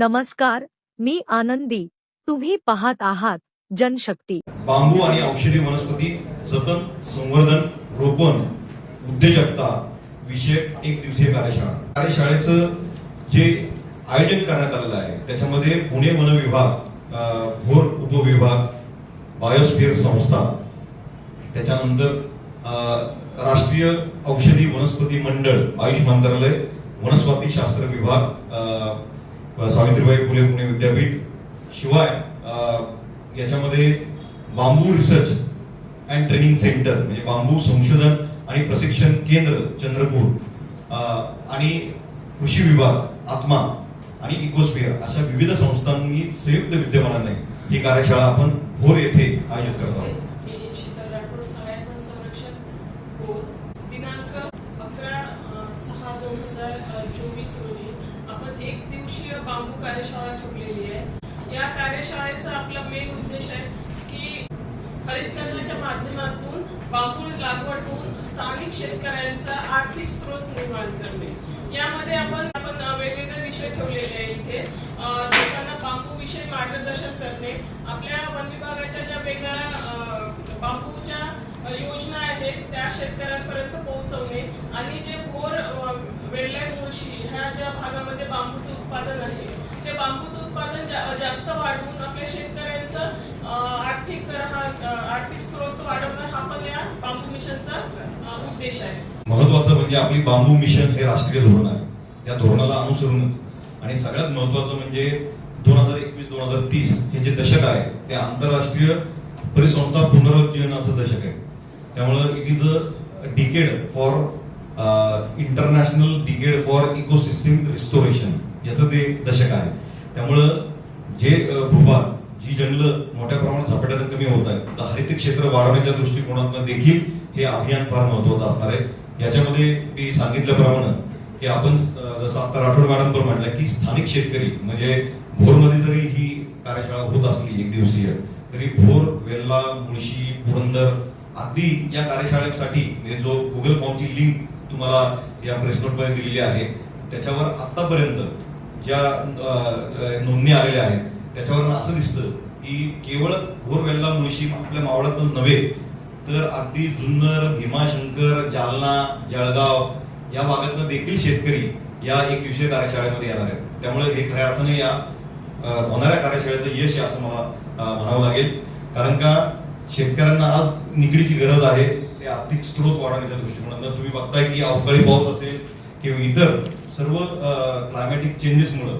नमस्कार मी आनंदी. तुम्ही पाहत आहात जनशक्ती. बांबू आणि औषधी वनस्पती जतन संवर्धन रोपण उद्योजकता विषयक एक दिवसीय कार्यशाळा. कार्यशाळेचं जे आयोजन करण्यात आलेलं आहे त्याच्यामध्ये पुणे वन विभाग भोर उपविभाग बायोस्फिअर संस्था त्याच्यानंतर राष्ट्रीय औषधी वनस्पती मंडळ आयुष मंत्रालय वनस्पती शास्त्र विभाग अं, सावित्रीबाई फुले पुणे विद्यापीठ. शिवाय याच्यामध्ये bamboo research and training centre म्हणजे बांबू संशोधन आणि प्रशिक्षण केंद्र चंद्रपूर आणि कृषी विभाग आत्मा आणि इकोस्फिअर अशा विविध संस्थांनी संयुक्त विद्यमानाने ही कार्यशाळा आपण भोर येथे आयोजित करत आहोत. दिनांक अकरा सहा दोन हजार चोवीस रोजी आपण एक दिवसीय बांबू कार्यशाळा ठेवलेली आहे. या कार्यशाळेचा आपला मेन उद्देश आहे की हरितकरणाच्या माध्यमातून बांबू लागवड होऊन स्थानिक शेतकऱ्यांचा आर्थिक स्रोत निर्माण करणे. यामध्ये आपण आपण वेगवेगळे विषय ठेवलेले आहे इथे. लोकांना बांबू विषयी मार्गदर्शन करणे. आपल्या वन विभागाच्या ज्या वेगळ्या बांबूच्या योजना आहेत त्या शेतकऱ्यांपर्यंत पोहोचवणे. आणि जे भोर अ, ह्या ज्या भागामध्ये बांबूचं उत्पादन आहे ते बांबूचं उत्पादन जा- जास्त वाढवून आपल्या शेतकऱ्यांचं आर्थिक रहा आर्थिक स्रोत वाढवणं हा पण या बांबू मिशनचा उद्देश आहे. महत्वाचं म्हणजे आपली बांबू मिशन हे राष्ट्रीय धोरण आहे. त्या धोरणाला अनुसरूनच. आणि सगळ्यात महत्वाचं म्हणजे दोन हजार एकवीस दोन हजार तीस हे जे दशक आहे ते आंतरराष्ट्रीय परिसंस्था पुनरुज्जीवनाचं दशक आहे. त्यामुळं it is a decade for international decade for ecosystem restoration याचं ते दशक आहे. त्यामुळं जे भूभाग जी जंगलं मोठ्या प्रमाणात झपाट्यानं कमी होत आहेत तर हरित क्षेत्र वाढवण्याच्या दृष्टिकोनातून देखील हे अभियान फार महत्वाचं असणार आहे. याच्यामध्ये मी सांगितल्याप्रमाणे की आपण जसं आता राठोड मॅडम पण म्हटलं की स्थानिक शेतकरी म्हणजे भोरमध्ये जरी ही कार्यशाळा होत असली एक दिवसीय तरी भोर वेल्ला मुळशी पुरंदर अगदी या कार्यशाळेसाठी म्हणजे जो गुगल फॉर्मची लिंक तुम्हाला या प्रेस नोटमध्ये दिलेली आहे. त्याच्यावर आतापर्यंत ज्या नोंदणी आलेल्या आहेत त्याच्यावर असं दिसतं की केवळ भोर वेल्ला मुळशी आपल्या मावळातच नव्हे तर अगदी जुन्नर भीमाशंकर जालना जळगाव या भागातनं देखील शेतकरी या एक दिवसीय कार्यशाळेमध्ये येणार आहेत. त्यामुळे हे खऱ्या अर्थाने या होणाऱ्या कार्यशाळेचं यश आहे असं मला म्हणावं लागेल. कारण का? शेतकऱ्यांना आज निकडीची गरज आहे. आर्थिक स्रोत वाढवण्याच्या दृष्टिकोनातून तुम्ही बघताय की अवकाळी पाऊस असेल किंवा इतर सर्व क्लायमॅटिक चेंजेसमुळं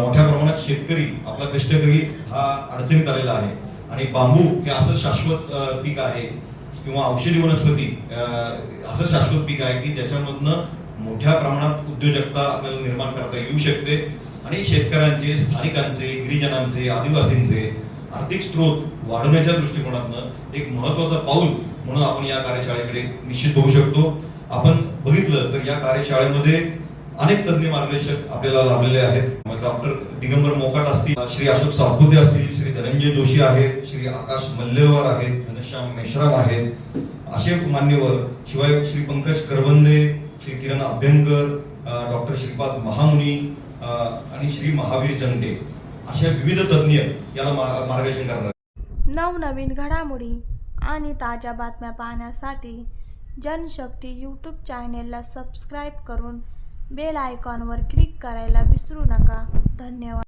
मोठ्या प्रमाणात शेतकरी आपला कष्टकरी हा अडचणीत आलेला आहे. आणि बांबू हे असं शाश्वत पीक आहे किंवा औषधी वनस्पती असं शाश्वत पीक आहे की ज्याच्यामधनं मोठ्या प्रमाणात उद्योजकता आपल्याला निर्माण करता येऊ शकते. आणि शेतकऱ्यांचे स्थानिकांचे गिरिजनांचे आदिवासींचे आर्थिक स्रोत वाढवण्याच्या दृष्टिकोनातनं एक महत्वाचं पाऊल म्हणून आपण या कार्यशाळेकडे निश्चित होऊ शकतो. आपण बघितलं तर या कार्यशाळेमध्ये अनेक तज्ज्ञ मार्गदर्शक आपल्याला लाभलेले आहेत. डॉक्टर दिगंबर मोकाट असतील श्री अशोक सातपुते असतील श्री धनंजय जोशी आहेत श्री आकाश मल्लेवार आहेत घनश्याम मेश्राम आहेत. असे मान्यवर शिवाय श्री पंकज करवंदे श्री किरण अभ्यंकर डॉक्टर श्रीपाद महामुनी आणि श्री महावीर जंगटे. अशा विविध तज्ज्ञ याला मार्गदर्शन करणार. नवनवीन घडामोडी आणि ताज्या बातम्या पाहण्यासाठी जनशक्ती यूट्यूब चॅनेलला सबस्क्राईब करून बेल आयकॉनवर क्लिक करायला विसरू नका. धन्यवाद.